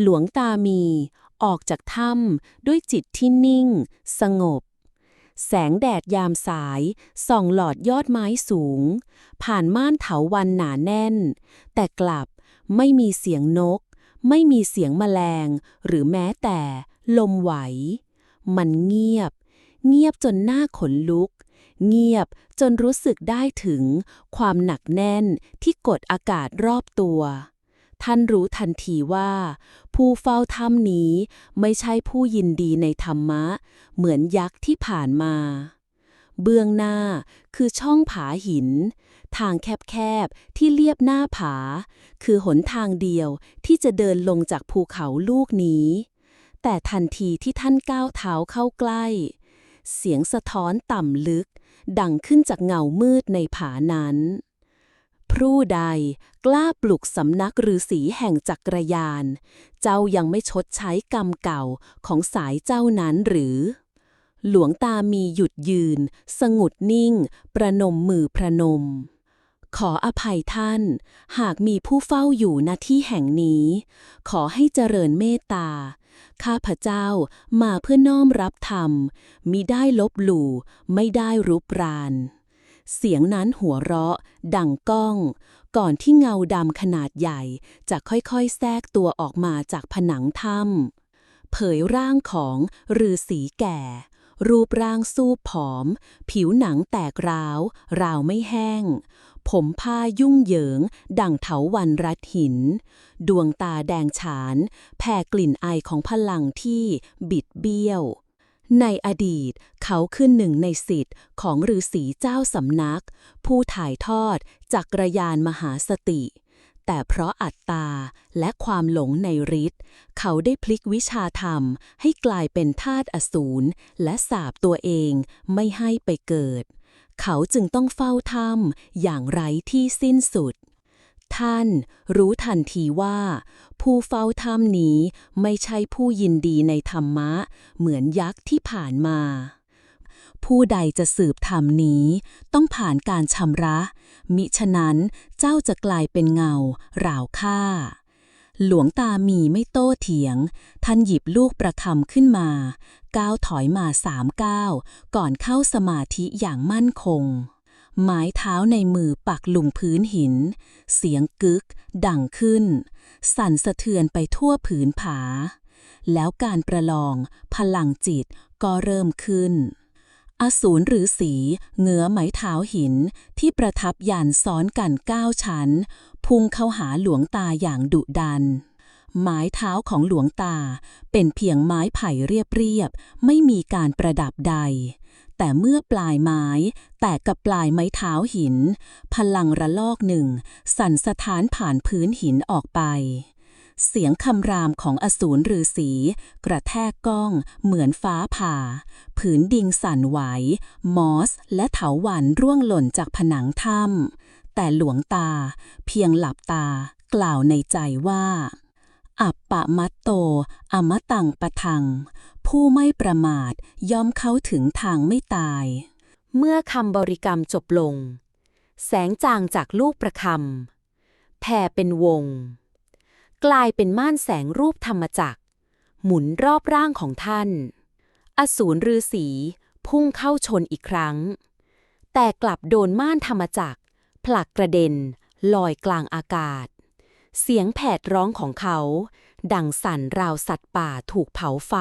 หลวงตามี ออกจากถ้ำด้วยจิตที่นิ่ง สงบ แสงแดดยามสาย ส่องหลอดยอดไม้สูง ผ่านม่านเถาวันหนาแน่น แต่กลับไม่มีเสียงนก ไม่มีเสียงแมลง หรือแม้แต่ ลมไหว มันเงียบ เงียบจนหน้าขนลุก เงียบจนรู้สึกได้ถึงความหนักแน่นที่กดอากาศรอบตัว ท่านรู้ทันทีว่า ผู้เฝ้าถ้ำนี้ไม่ใช่ผู้ยินดีในธรรมะ เหมือนยักษ์ที่ผ่านมา เบื้องหน้าคือช่องผาหิน ทางแคบๆที่เลียบหน้าผา คือหนทางเดียวที่จะเดินลงจากภูเขาลูกนี้ แต่ทันทีที่ท่านก้าวเท้าเข้าใกล้ เสียงสะท้อนต่ำลึก ดังขึ้นจากเงามืดในผานั้น พรู่ใดกล้าปลุกสำนักฤาษีแห่งจักรยาน เจ้ายังไม่ชดใช้กรรมเก่าของสายเจ้านั้นหรือ หลวงตามีหยุดยืน สงุดนิ่ง ประนมมือพระนม ขออภัยท่าน หากมีผู้เฝ้าอยู่ณที่แห่งนี้ ขอให้เจริญเมตตาข้าพเจ้ามาเพื่อน้อมรับธรรมมิได้ลบหลู่ไม่ได้รุบราน เสียงนั้นหัวเราะ ดังก้อง ก่อนที่เงาดำขนาดใหญ่ จะค่อยๆแทรกตัวออกมาจากผนังถ้ำเผยร่างของฤาษีแก่ รูปร่างสูบผอม ผิวหนังแตกร้าว ราวไม่แห้ง ผมผ้ายุ่งเหยิง ดั่งเถาวันรัดหิน ดวงตาแดงฉาน แผ่กลิ่นไอของพลังที่บิดเบี้ยว ในอดีตเขาคือหนึ่งในสิทธิ์ของฤาษีเจ้าสำนัก ผู้ถ่ายทอดจักรยานมหาสติ แต่เพราะอัตตาและความหลงในฤทธิ์เขาได้พลิกวิชาธรรมให้กลายเป็นธาตุอสูรและสาบตัวเองไม่ให้ไปเกิด เขาจึงต้องเฝ้าถ้ำอย่างไร้ที่สิ้นสุด ท่านรู้ทันทีว่า ผู้เฝ้าถ้ำนี้ไม่ใช่ผู้ยินดีในธรรมะ เหมือนยักษ์ที่ผ่านมา ผู้ใดจะสืบธรรมนี้ต้องผ่านการชำระ มิฉะนั้นเจ้าจะกลายเป็นเงาราวฆ่า หลวงตามีไม่โต้เถียง ท่านหยิบลูกประคำขึ้นมาก้าวถอยมาสามก้าวก่อนเข้าสมาธิอย่างมั่นคง ไม้เท้าในมือปักหลงพื้นหิน เสียงกึก ดังขึ้น สั่นสะเทือนไปทั่วผืนผา แล้วการประลองพลังจิตก็เริ่มขึ้น อสูรหรือสีเงื้อไม้เท้าหินที่ประทับยันซ้อนกันเก้าชั้น พุ่งเข้าหาหลวงตาอย่างดุดันไม้เท้าของหลวงตาเป็นเพียงไม้ไผ่เรียบๆ ไม่มีการประดับใด แต่เมื่อปลายไม้ แตกกับปลายไม้เท้าหิน พลังระลอกหนึ่ง สั่นสะท้านผ่านพื้นหินออกไป เสียงคำรามของอสูรฤาษีกระแทกก้องเหมือนฟ้าผ่า ผืนดิงสั่นไหว มอสและเถาวันร่วงหล่นจากผนังถ้ำแต่หลวงตา เพียงหลับตากล่าวในใจว่าอัปปะมัตโตอมตังปะทัง ผู้ไม่ประมาทย่อมเข้าถึงทางไม่ตาย เมื่อคำบริกรรมจบลง แสงจางจากลูกประคำแผ่เป็นวง กลายเป็นม่านแสงรูปธรรมจักร หมุนรอบร่างของท่าน อสูรฤาษีพุ่งเข้าชนอีกครั้ง แต่กลับโดนม่านธรรมจักร ผลักกระเด็น ลอยกลางอากาศ เสียงแผดร้องของเขา ดังสั่นราวสัตว์ป่าถูกเผาไฟ